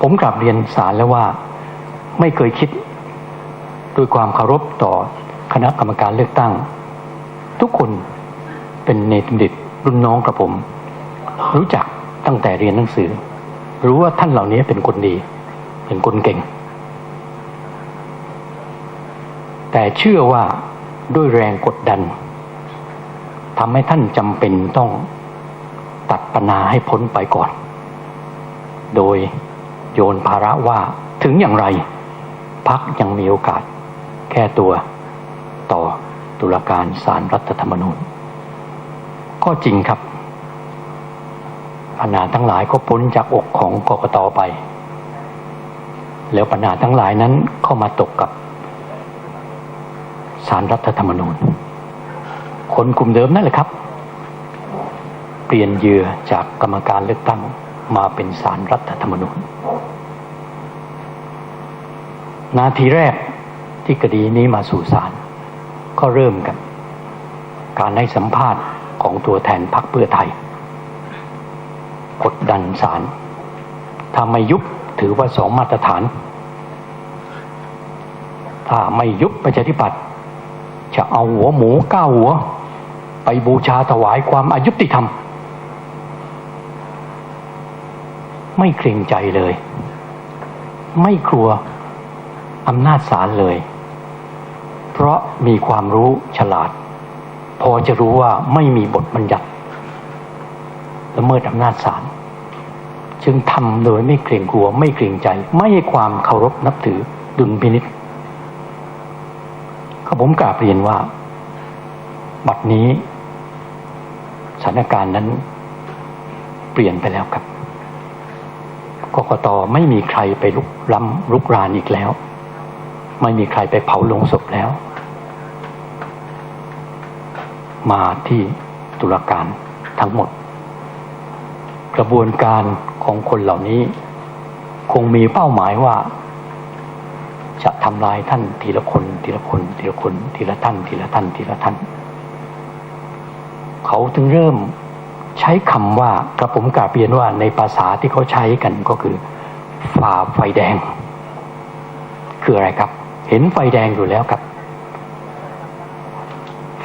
ผมกลับเรียนศาลแล้วว่าไม่เคยคิดด้วยความเคารพต่อคณะกรรมการเลือกตั้ง ทุกคนเป็นเนติดิตรุ่นน้องกับผม รู้จักตั้งแต่เรียนหนังสือ รู้ว่าท่านเหล่านี้เป็นคนดี เป็นคนเก่ง แต่เชื่อว่าด้วยแรงกดดันทำให้ท่านจำเป็นต้องตัดปัญหาให้พ้นไปก่อน โดย โยนภาระว่าถึงอย่างไร พักยังมีโอกาสแก้ตัว ต่อตุลาการศารรัฐธรรมนูญ ก็จริงครับปัญหาทั้งหลายก็พ้นจากอกของกกตไป แล้วปัญหาทั้งหลายนั้นเข้ามาตกกับศารรัฐธรรมนูญ คนกลุ่มเดิมนั่นแหละครับ เปลี่ยนเยื่อจากกรรมการเลือกตั้ง มาเป็นศารรัฐธรรมนูญ นาทีแรกที่คดีนี้มาสู่ศาลก็เริ่มกัน การให้สัมภาษณ์ของตัวแทนพรรคเพื่อไทย กดดันศาลถ้าไม่ยุบถือว่าสองมาตรฐาน ถ้าไม่ยุบประชาธิปัตย์จะเอาหัวหมูก้าหัว ไปบูชาถวายความอายุติธรรม ไม่เกรงใจเลย ไม่กลัวอำนาจศาลเลย เพราะมีความรู้ฉลาด พอจะรู้ว่าไม่มีบทบัญญัติละเมิดอำนาจศาลจึงทำโดยไม่เกรงกลัว ไม่เกรงใจ ไม่ให้ความเคารพนับถือดุลพินิษก็ผมกราบเรียนว่า บัดนี้สถานการณ์นั้นเปลี่ยนไปแล้วครับ กกตไม่มีใครไปลุกล้ำลุกรานอีกแล้ว ไม่มีใครไปเผาลงศพแล้ว มาที่ตุลาการทั้งหมด กระบวนการของคนเหล่านี้ คงมีเป้าหมายว่า จะทำลายท่านทีละคนทีละคนทีละคนทีละท่านทีละท่านทีละท่าน เขาถึงเริ่ม ใช้คำว่ากระผมกาบเรียนว่าในภาษาที่เขาใช้กันก็คือฝ่าไฟแดง คืออะไรครับ เห็นไฟแดงอยู่แล้วครับ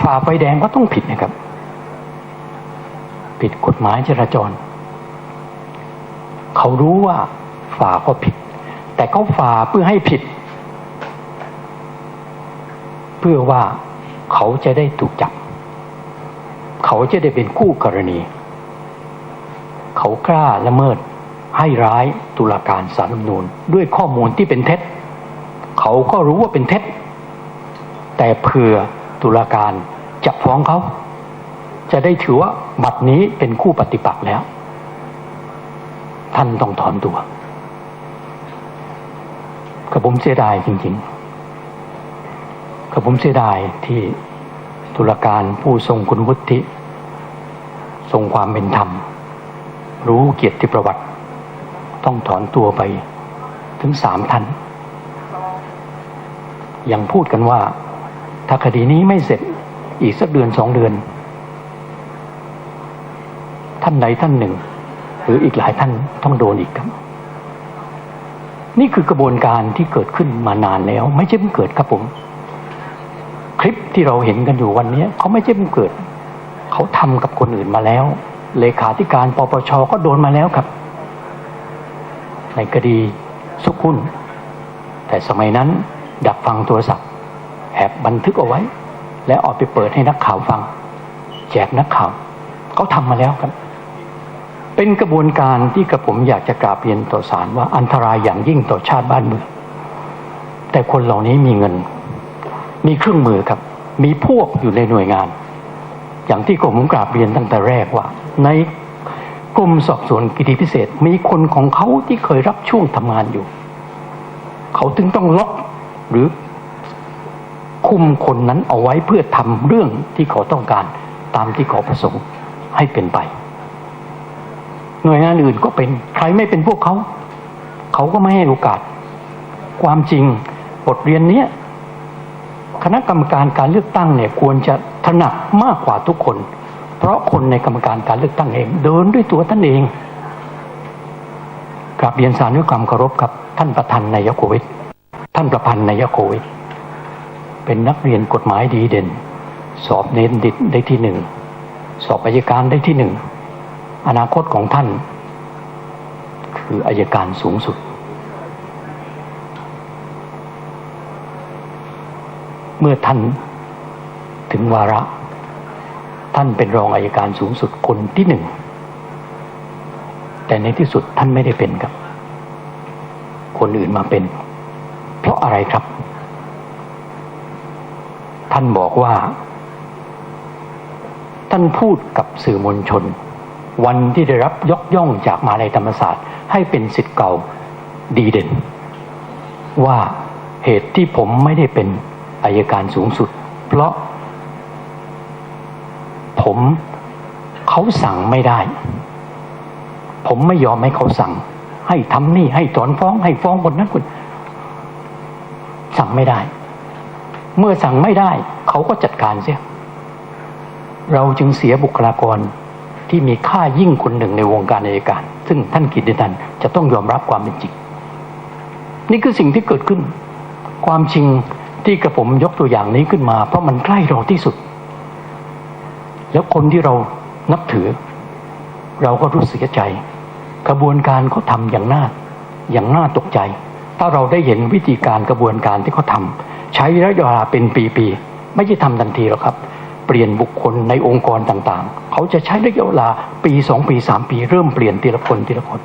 ฝ่าไฟแดงก็ต้องผิดนะครับ ผิดกฎหมายจราจร เขารู้ว่าฝ่าก็ผิด แต่เขาฝ่าเพื่อให้ผิด เพื่อว่าเขาจะได้ถูกจับ เขาจะได้เป็นคู่กรณี เขากล้าละเมิด ให้ร้ายตุลาการสารรัฐมนูญด้วยข้อมูลที่เป็นเท็จ เขาก็รู้ว่าเป็นเท็จ แต่เผื่อตุลาการจะฟ้องเขา จะได้ถือว่าบัตรนี้เป็นคู่ปฏิปักษ์แล้ว ท่านต้องถอนตัวกับผมเสียดายจริงๆกับผมเสียดายที่ตุลาการผู้ทรงคุณวุฒิทรงความเป็นธรรม รู้เกียรติประวัติ ต้องถอนตัวไป ถึงสามท่านยังพูดกันว่า ถ้าคดีนี้ไม่เสร็จอีกสักเดือนสองเดือน ท่านใดท่านหนึ่ง หรืออีกหลายท่านต้องโดนอีกครับ นี่คือกระบวนการที่เกิดขึ้นมานานแล้ว ไม่ใช่เพิ่งเกิดครับผม คลิปที่เราเห็นกันอยู่วันนี้เขาไม่ใช่เพิ่งเกิด เขาทำกับคนอื่นมาแล้ว เลขาธิการปปชก็โดนมาแล้วครับ ในคดีสุขุนแต่สมัยนั้นดักฟังโทรศัพท์แอบบันทึกเอาไว้ แล้วออกไปเปิดให้นักข่าวฟัง แจกนักข่าวเขาทำมาแล้วครับ เป็นกระบวนการที่กระผมอยากจะกราบเรียนต่อศาลว่าอันตรายอย่างยิ่งต่อชาติบ้านเมืองแต่คนเหล่านี้มีเงิน มีเครื่องมือครับ มีพวกอยู่ในหน่วยงาน อย่างที่ผมกราบเรียนตั้งแต่แรกว่า ในกรมสอบสวนคดีพิเศษ มีคนของเขาที่เคยรับช่วงทำงานอยู่ เขาถึงต้องล็อกหรือคุมคนนั้นเอาไว้เพื่อทำเรื่องที่เขาต้องการตามที่เขาประสงค์ให้เป็นไป หน่วยงานอื่นก็เป็นใครไม่เป็นพวกเขา เขาก็ไม่ให้โอกาส ความจริงบทเรียนนี้คณะกรรมการการเลือกตั้งเนี่ยควรจะ ถนัดมากกว่าทุกคน เพราะคนในกรรมการการเลือกตั้งเองเดินด้วยตัวท่านเองขราบเรียนสารด้วยความเคารพครับท่านประธานนายกโควิดท่านประพันธ์นายกโควิดเป็นนักเรียนกฎหมายดีเด่น สอบเน้นดิดได้ที่หนึ่งสอบอายการได้ที่หนึ่งอนาคตของท่าน คืออายการสูงสุด เมื่อท่าน ถึงวาระ ท่านเป็นรองอายการสูงสุดคนที่หนึ่ง แต่ในที่สุดท่านไม่ได้เป็นครับ คนอื่นมาเป็น เพราะอะไรครับ ท่านบอกว่า ท่านพูดกับสื่อมวลชน วันที่ได้รับยกย่องจากมาลัยธรรมศาสตร์ ให้เป็นสิทธิ์เก่าดีเด่น ว่าเหตุที่ผมไม่ได้เป็นอายการสูงสุด เพราะ ผมเขาสั่งไม่ได้ ผมไม่ยอมให้เขาสั่ง ให้ทำนี่ให้ถอนฟ้องให้ฟ้องคนนั้นคนสั่งไม่ได้ เมื่อสั่งไม่ได้ เขาก็จัดการเสีย เราจึงเสียบุคลากรที่มีค่ายิ่งคนหนึ่งในวงการอัยการ ซึ่งท่านกิตตินันจะต้องยอมรับความเป็นจริง นี่คือสิ่งที่เกิดขึ้น ความจริงที่กระผมยกตัวอย่างนี้ขึ้นมา เพราะมันใกล้เราที่สุด แล้วคนที่เรานับถือ เราก็รู้สึกใจ กระบวนการเขาทำอย่างน่าอย่างน่าตกใจ ถ้าเราได้เห็นวิธีการกระบวนการที่เขาทำใช้ระยะเวลาเป็นปีๆไม่ใช่ทำทันทีหรอกครับ เปลี่ยนบุคคลในองค์กรต่างๆ เขาจะใช้ระยะเวลาปีสองปีสามปี เริ่มเปลี่ยนทีละคนทีละคน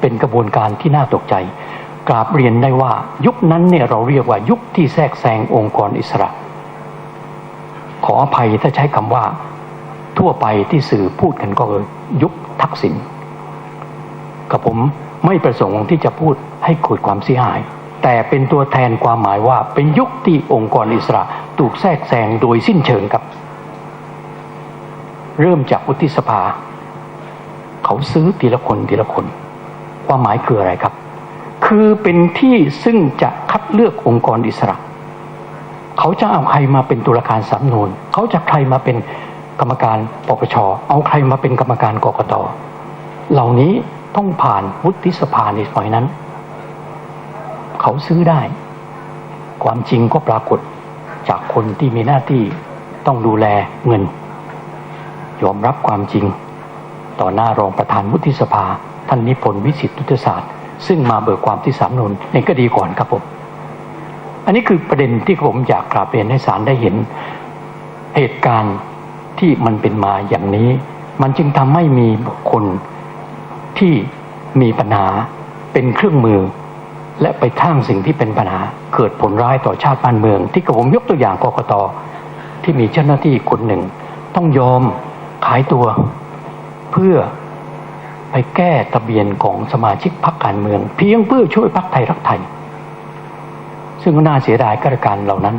เป็นกระบวนการที่น่าตกใจกราบเรียนได้ว่ายุคนั้นเนี่ยเราเรียกว่ายุคที่แทรกแซงองค์กรอิสระ ขออภัยถ้าใช้คำว่า ทั่วไปที่สื่อพูดกันก็คือยุคทักษิณกับผมไม่ประสงค์ที่จะพูดให้เกิดความเสียหาย แต่เป็นตัวแทนความหมายว่าเป็นยุคที่องค์กรอิสระถูกแทรกแซงโดยสิ้นเชิงครับ เริ่มจากวุฒิสภา เขาซื้อทีละคนทีละคน ความหมายคืออะไรครับ คือเป็นที่ซึ่งจะคัดเลือกองค์กรอิสระ เขาจะเอาใครมาเป็นตุลาการสำนวน เขาจะใครมาเป็นกรรมการปปช เอาใครมาเป็นกรรมการกรกต เหล่านี้ต้องผ่านวุฒิสภาในฝ่ายนั้น เขาซื้อได้ ความจริงก็ปรากฏจากคนที่มีหน้าที่ต้องดูแลเงิน ยอมรับความจริง ต่อหน้ารองประธานวุฒิสภา ท่านนิพนธ์วิสิตทุตศาสตร์ ซึ่งมาเบิกความที่สามนุนในคดีก่อนครับผม อันนี้คือประเด็นที่ผมอยากกราบเรียนให้ศาลได้เห็น เหตุการณ์ที่มันเป็นมาอย่างนี้ มันจึงทำให้มีบุคคลที่มีปัญหาเป็นเครื่องมือ และไปทั้งสิ่งที่เป็นปัญหา เกิดผลร้ายต่อชาติบ้านเมือง ที่กระผมยกตัวอย่างกกตที่มีเจ้าหน้าที่คนหนึ่ง ต้องยอมขายตัว เพื่อไปแก้ทะเบียนของสมาชิกพรรคการเมือง เพียงเพื่อช่วยพรรคไทยรักไทย ซึ่งก็น่าเสียดายกระการเหล่านั้น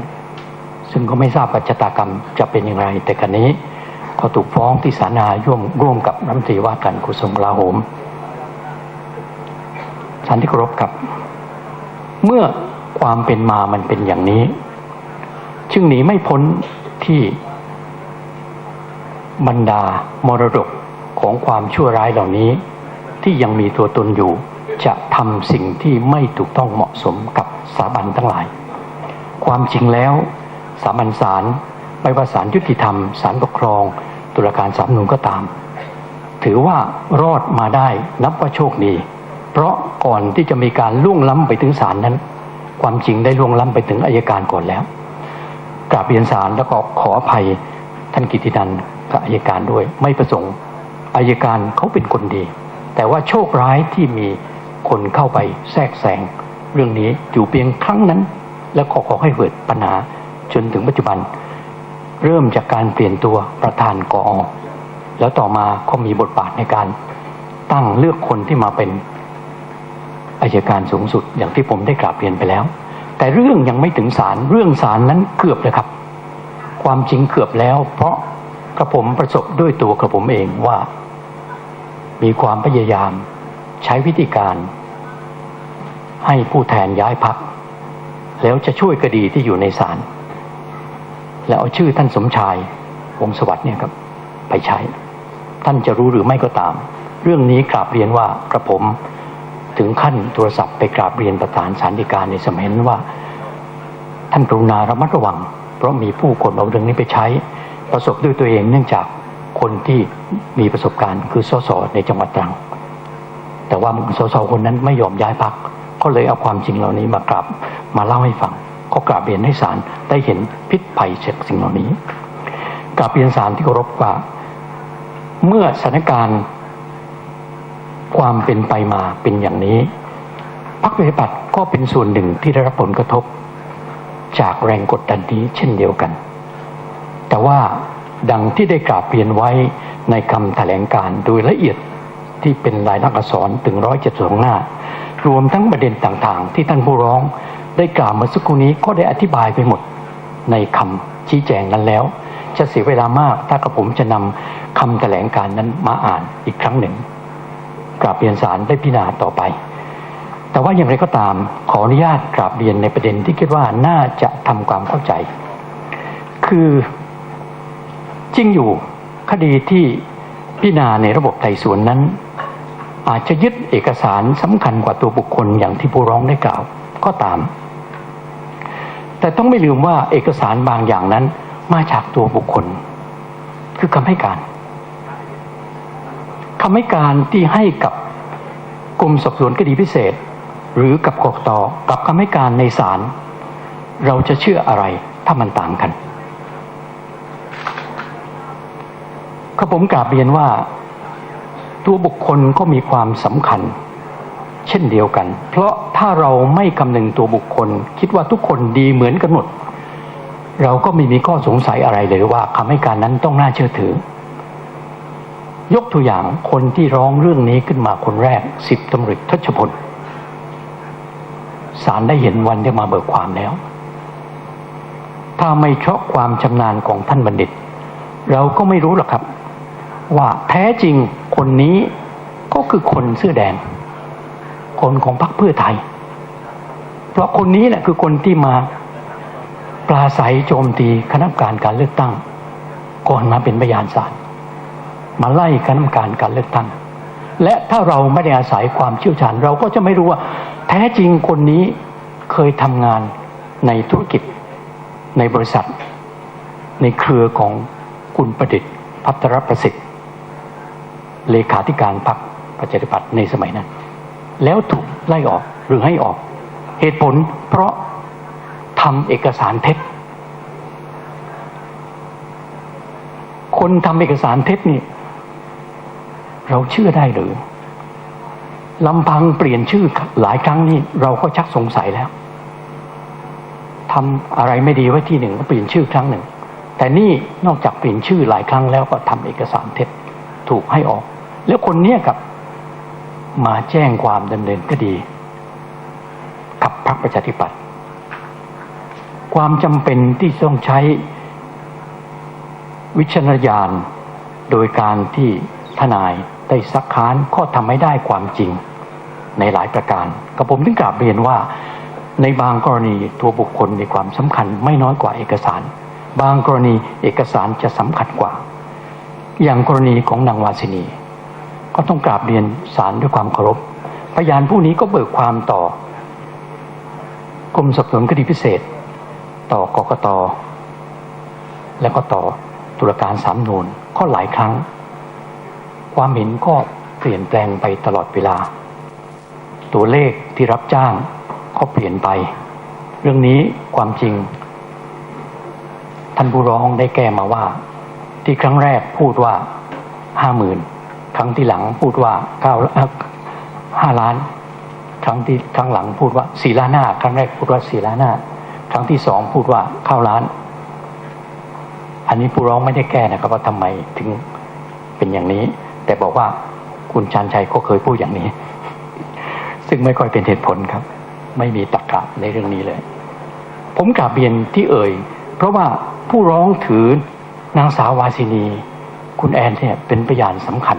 ซึ่งก็ไม่ทราบปัจจตากรรมจะเป็นอย่างไร แต่กันนี้เขาถูกฟ้องที่ศาลนาร่วมร่วมกับรัฐมนตรีว่าการกระทรวงกลาโหมท่านที่เคารพครับ เมื่อความเป็นมามันเป็นอย่างนี้ จึงหนีไม่พ้นที่บรรดามรดกของความชั่วร้ายเหล่านี้ ที่ยังมีตัวตนอยู่ จะทำสิ่งที่ไม่ถูกต้องเหมาะสมกับสถาบันทั้งหลาย ความจริงแล้วสถามัญศาลไม่ว่าศาลยุติธรรมศาลปกครอง ตุลาการสามนุนก็ตาม ถือว่ารอดมาได้นับว่าโชคดี เพราะก่อนที่จะมีการล่วงล้ำไปถึงศาลนั้น ความจริงได้ล่วงล้ำไปถึงอายการก่อนแล้วกราบเรียนศาลแล้วก็ขออภัยท่านกิตินันกับอายการด้วย ไม่ประสงค์อายการเขาเป็นคนดี แต่ว่าโชคร้ายที่มี คนเข้าไปแทรกแซงเรื่องนี้อยู่เพียงครั้งนั้น แล้วก็ขอให้เกิดปัญหาจนถึงปัจจุบัน เริ่มจากการเปลี่ยนตัวประธานกอแล้วต่อมาก็มีบทบาทในการตั้งเลือกคนที่มาเป็นอายการสูงสุดอย่างที่ผมได้กราบเรียนไปแล้ว แต่เรื่องยังไม่ถึงศาลเรื่องศาลนั้นเกือบเลยครับ ความจริงเกือบแล้ว เพราะกระผมประสบด้วยตัวกระผมเองว่า มีความพยายาม ใช้วิธีการ ให้ผู้แทนย้ายพัก แล้วจะช่วยคดีที่อยู่ในศาลแล้วเอาชื่อท่านสมชายวงสวัสดิ์เนี่ยครับ ไปใช้ ท่านจะรู้หรือไม่ก็ตาม เรื่องนี้กราบเรียนว่ากระผมถึงขั้นโทรศัพท์ไปกราบเรียนประธานสารดิการในสมัยนั้นว่า ท่านกรุณาระมัดระวัง เพราะมีผู้คนเอาเรื่องนี้ไปใช้ ประสบด้วยตัวเองเนื่องจากคนที่มีประสบการณ์คือสสในจังหวัดตรัง แต่ว่าสสคนนั้นไม่ยอมย้ายพักก็เลยเอาความจริงเหล่านี้มากราบมาเล่าให้ฟัง ก็กราบเรียนให้ศาลได้เห็นพิษภัยจากสิ่งเหล่านี้กราบเรียนศาลที่เคารพว่า เมื่อสถานการณ์ความเป็นไปมาเป็นอย่างนี้พรรคประชาธิปัตย์ก็เป็นส่วนหนึ่งที่ได้รับผลกระทบ จากแรงกดดันนี้เช่นเดียวกัน แต่ว่าดังที่ได้กราบเรียนไว้ในคำแถลงการโดยละเอียด ที่เป็นลายลักษณ์อักษรถึงร้อยเจ็ดสองหน้า รวมทั้งประเด็นต่างๆ ที่ท่านผู้ร้องได้กล่าวมื่อสักครู่นี้ก็ได้อธิบายไปหมดในคำชี้แจงนั้นแล้ว จะเสียเวลามากถ้ากระผมจะนำคำแถลงการนั้นมาอ่านอีกครั้งหนึ่งกราบเรียนสารได้พิจารณาต่อไป แต่ว่าอย่างไรก็ตามขออนุญาตกราบเรียนในประเด็นที่คิดว่าน่าจะทำความเข้าใจ คือจริงอยู่คดีที่พิจารณาในระบบไต่สวนนั้น อาจจะยึดเอกสารสำคัญกว่าตัวบุคคลอย่างที่ผู้ร้องได้กล่าวก็ตาม แต่ต้องไม่ลืมว่าเอกสารบางอย่างนั้นมาจากตัวบุคคล คือคำให้การคำให้การที่ให้กับกรมสอบสวนคดีพิเศษ หรือกับกกตกับคำให้การในศาลเราจะเชื่ออะไรถ้ามันต่างกันก็ผมกราบเรียนว่า ตัวบุคคลก็มีความสำคัญ เช่นเดียวกัน เพราะถ้าเราไม่คำนึงตัวบุคคล คิดว่าทุกคนดีเหมือนกันหมด เราก็ไม่มีข้อสงสัยอะไรเลยว่าคำให้การนั้นต้องน่าเชื่อถือ ยกตัวอย่างคนที่ร้องเรื่องนี้ขึ้นมาคนแรกสิบตำรวจทัชพลศาลได้เห็นวันได้มาเบิกความแล้ว ถ้าไม่เพราะความชำนาญของท่านบัณฑิต เราก็ไม่รู้หรอกครับ ว่าแท้จริงคนนี้ก็คือคนเสื้อแดง คนของพรรคเพื่อไทย เพราะคนนี้แหละคือคนที่มาปลาใสโจมตีคณะกรรมการการเลือกตั้ง ก่อนมาเป็นพยานศาลมาไล่คณะกรรมการการเลือกตั้ง และถ้าเราไม่ได้อาศัยความเชี่ยวชาญ เราก็จะไม่รู้ว่า แท้จริงคนนี้เคยทำงานในธุรกิจในบริษัท ในเครือของคุณประดิษฐ์พัทรประสิทธิ์ เลขาธิการพรรคประชาธิปัตย์ในสมัยนั้น แล้วถูกไล่ออกหรือให้ออก เหตุผลเพราะทำเอกสารเท็จ คนทำเอกสารเท็จนี่ เราเชื่อได้หรือลำพังเปลี่ยนชื่อหลายครั้งนี่เราก็ชักสงสัยแล้วทำอะไรไม่ดีไว้ที่หนึ่งก็เปลี่ยนชื่อครั้งหนึ่ง แต่นี่นอกจากเปลี่ยนชื่อหลายครั้งแล้วก็ทำเอกสารเท็จถูกให้ออก แล้วคนเนี้ยกับ มาแจ้งความดำเนินคดี กับพรรคประชาธิปัตย์ความจำเป็นที่ต้องใช้วิจารณญาณโดยการที่ทนายได้ซักค้านก็ทำให้ได้ความจริงในหลายประการกับผมถึงกราบเรียนว่าในบางกรณีตัวบุคคลมีความสำคัญไม่น้อยกว่าเอกสาร บางกรณีเอกสารจะสำคัญกว่า อย่างกรณีของนางวาสินี ก็ต้องกราบเรียนศาลด้วยความเคารพ พยานผู้นี้ก็เบิกความต่อกรมสอบสวนคดีพิเศษ ต่อกกต และก็ต่อตุลาการสามนูนก็หลายครั้ง ความเห็นก็เปลี่ยนแปลงไปตลอดเวลา ตัวเลขที่รับจ้างก็เปลี่ยนไป เรื่องนี้ความจริง ท่านผู้ร้องได้แก้มาว่า ที่ครั้งแรกพูดว่าห้าหมื่น ครั้งที่หลังพูดว่าเก้าห้าล้าน ครั้งที่ครั้งหลังพูดว่าสี่ล้านห้าครั้งแรกพูดว่าสี่ล้านห้าครั้งที่สองพูดว่าเข้าล้าน อันนี้ผู้ร้องไม่ได้แก้นะครับ ว่าทำไมถึงเป็นอย่างนี้ แต่บอกว่าคุณชันชัยก็เคยพูดอย่างนี้ ซึ่งไม่ค่อยเป็นเหตุผลครับ ไม่มีตรรกะในเรื่องนี้เลย ผมกราบเรียนที่เอ่ย เพราะว่าผู้ร้องถือนางสาววาสินี คุณแอนเนี่ยเป็นพยานสำคัญ